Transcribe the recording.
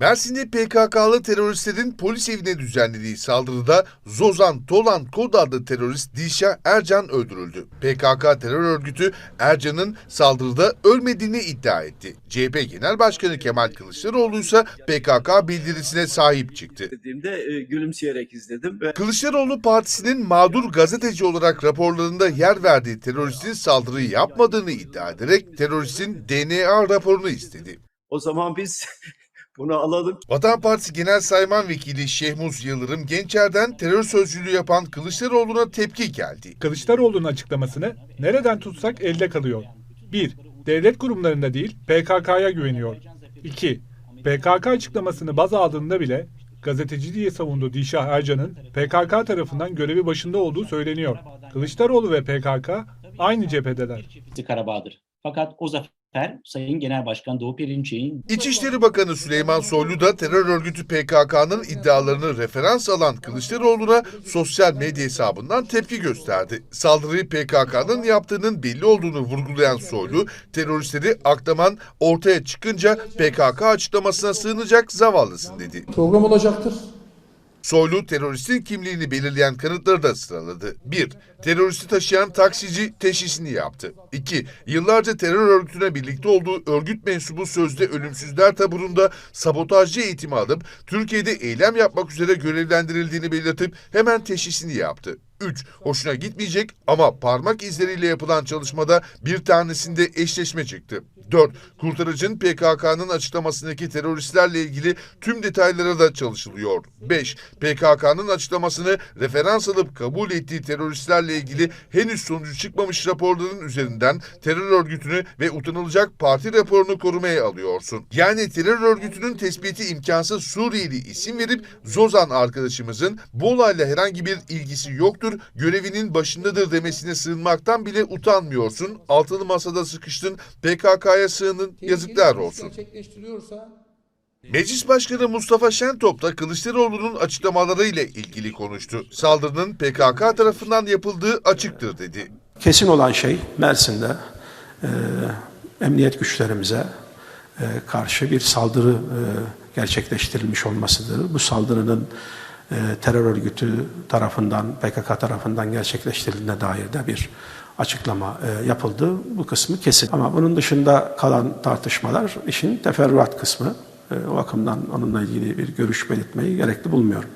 Mersin'de PKK'lı teröristlerin polis evine düzenlediği saldırıda Zozan Tolan Kod adlı terörist Dişa Ercan öldürüldü. PKK terör örgütü Ercan'ın saldırıda ölmediğini iddia etti. CHP Genel Başkanı Kemal Kılıçdaroğlu ise PKK bildirisine sahip çıktı. dediğimde e, gülümseyerek izledim ve Kılıçdaroğlu partisinin mağdur gazeteci olarak raporlarında yer verdiği teröristin saldırıyı yapmadığını iddia ederek teröristin DNA raporunu istedi. o zaman biz bunu alalım. Vatan Partisi Genel Sayman Vekili Şehmuz Yıldırım Gençer'den terör sözcülüğü yapan Kılıçdaroğlu'na tepki geldi. Kılıçdaroğlu'nun açıklamasını nereden tutsak elde kalıyor. 1. Devlet kurumlarında değil PKK'ya güveniyor. 2. PKK açıklamasını baz aldığında bile gazeteci diye savunduğu Dişah Ercan'ın PKK tarafından görevi başında olduğu söyleniyor. Kılıçdaroğlu ve PKK aynı cephedeler. Karabağ'dır. Fakat o zafer Sayın Genel Başkan Doğu Perinçek'in İçişleri Bakanı Süleyman Soylu da terör örgütü PKK'nın iddialarını referans alan Kılıçdaroğlu'na sosyal medya hesabından tepki gösterdi. Saldırıyı PKK'nın yaptığının belli olduğunu vurgulayan Soylu, teröristleri aklaman ortaya çıkınca PKK açıklamasına sığınacak zavallısın dedi. program olacaktır. Soylu teröristin kimliğini belirleyen kanıtları da sıraladı. 1. Teröristi taşıyan taksici teşhisini yaptı. 2. Yıllarca terör örgütüne birlikte olduğu örgüt mensubu sözde ölümsüzler taburunda sabotajcı eğitimi alıp Türkiye'de eylem yapmak üzere görevlendirildiğini belirtip hemen teşhisini yaptı. 3. Hoşuna gitmeyecek ama parmak izleriyle yapılan çalışmada bir tanesinde eşleşme çıktı. 4. Kurtarıcı'nın PKK'nın açıklamasındaki teröristlerle ilgili tüm detaylara da çalışılıyor. 5. PKK'nın açıklamasını referans alıp kabul ettiği teröristlerle ilgili henüz sonucu çıkmamış raporların üzerinden terör örgütünü ve utanılacak parti raporunu korumaya alıyorsun. Yani terör örgütünün tespiti imkansız Suriyeli isim verip Zozan arkadaşımızın bu olayla herhangi bir ilgisi yoktur, görevinin başındadır demesine sığınmaktan bile utanmıyorsun. Altılı masada sıkıştın, PKK'ya sığının, yazıklar olsun. Meclis Başkanı Mustafa Şentop da Kılıçdaroğlu'nun açıklamalarıyla ilgili konuştu. Saldırının PKK tarafından yapıldığı açıktır dedi. Kesin olan şey Mersin'de e, emniyet güçlerimize e, karşı bir saldırı e, gerçekleştirilmiş olmasıdır. Bu saldırının e, terör örgütü tarafından, PKK tarafından gerçekleştirildiğine dair de bir açıklama e, yapıldı. Bu kısmı kesin. Ama bunun dışında kalan tartışmalar işin teferruat kısmı. E, o bakımdan onunla ilgili bir görüş belirtmeyi gerekli bulmuyorum.